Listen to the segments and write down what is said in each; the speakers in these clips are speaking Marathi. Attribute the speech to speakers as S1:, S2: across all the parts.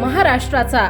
S1: महाराष्ट्राचा.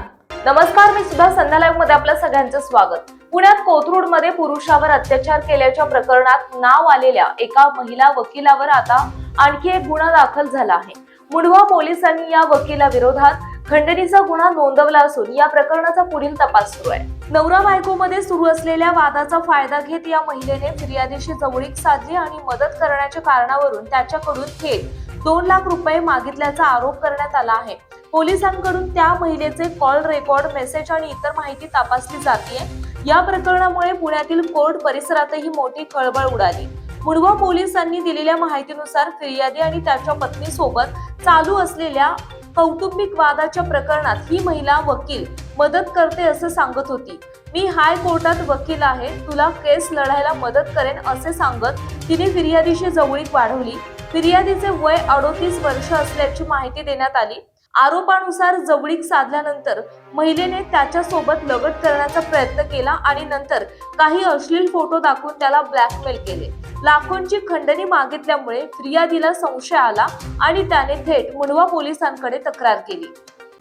S2: नमस्कार मी सुद्धा संध्या लाईव्हमध्ये आपलं सगळ्यांचं स्वागत. पुण्यात कोथरूडमध्ये पुरुषावर अत्याचार केल्याच्या प्रकरणात नाव आलेल्या एका महिला वकिलावर आता आणखी एक गुन्हा दाखल झाला आहे. मुंढवा पोलिसांनी या वकिला विरोधात खंडणीचा गुन्हा नोंदवला असून या प्रकरणाचा पुढील तपास सुरू आहे. नवरा बायकोमध्ये सुरू असलेल्या वादाचा फायदा घेत या महिलेने फिर्यादीशी जवळीक साधली आणि मदत करण्याच्या कारणावरून त्याच्याकडून थेट दोन लाख रुपये मागितल्याचा आरोप करण्यात आला आहे. पोलिसांकडून त्या महिलेचे कॉल रेकॉर्ड मेसेज आणि इतर माहिती तपासली जाते या प्रकरणामुळे पुण्यातील कोर्ट परिसरातही मोठी खळबळ उडाली. मुंडवा पोलिसांनी दिलेल्या माहितीनुसार फिर्यादी आणि त्याच्या पत्नीसोबत चालू असलेल्या कौटुंबिक वादाच्या प्रकरणात ही महिला वकील मदत करते असं सांगत होती. मी हाय कोर्टात वकील आहे. तुला केस लढायला मदत करेन असे सांगत तिने फिर्यादीशी जवळीक वाढवली. फिर्यादीचे वय अडोतीस वर्ष असल्याची माहिती देण्यात आली. आरोपानुसार जवळीक साधल्यानंतर महिलेने त्याच्यासोबत लगट करण्याचा प्रयत्न केला आणि नंतर काही अश्लील फोटो दाखवून त्याला ब्लॅकमेल केले. लाखोंची खंडणी मागितल्यामुळे फिर्यादीला संशय आला आणि त्याने थेट मुंडवा पोलिसांकडे तक्रार केली.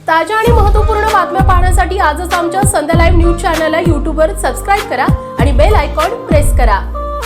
S1: ताज्या आणि महत्त्वपूर्ण बातम्या पाहण्यासाठी आजच आमच्या संध्या लाईव्ह न्यूज चॅनलला यूट्यूबवर सबस्क्राईब करा आणि बेल आयकॉन प्रेस करा.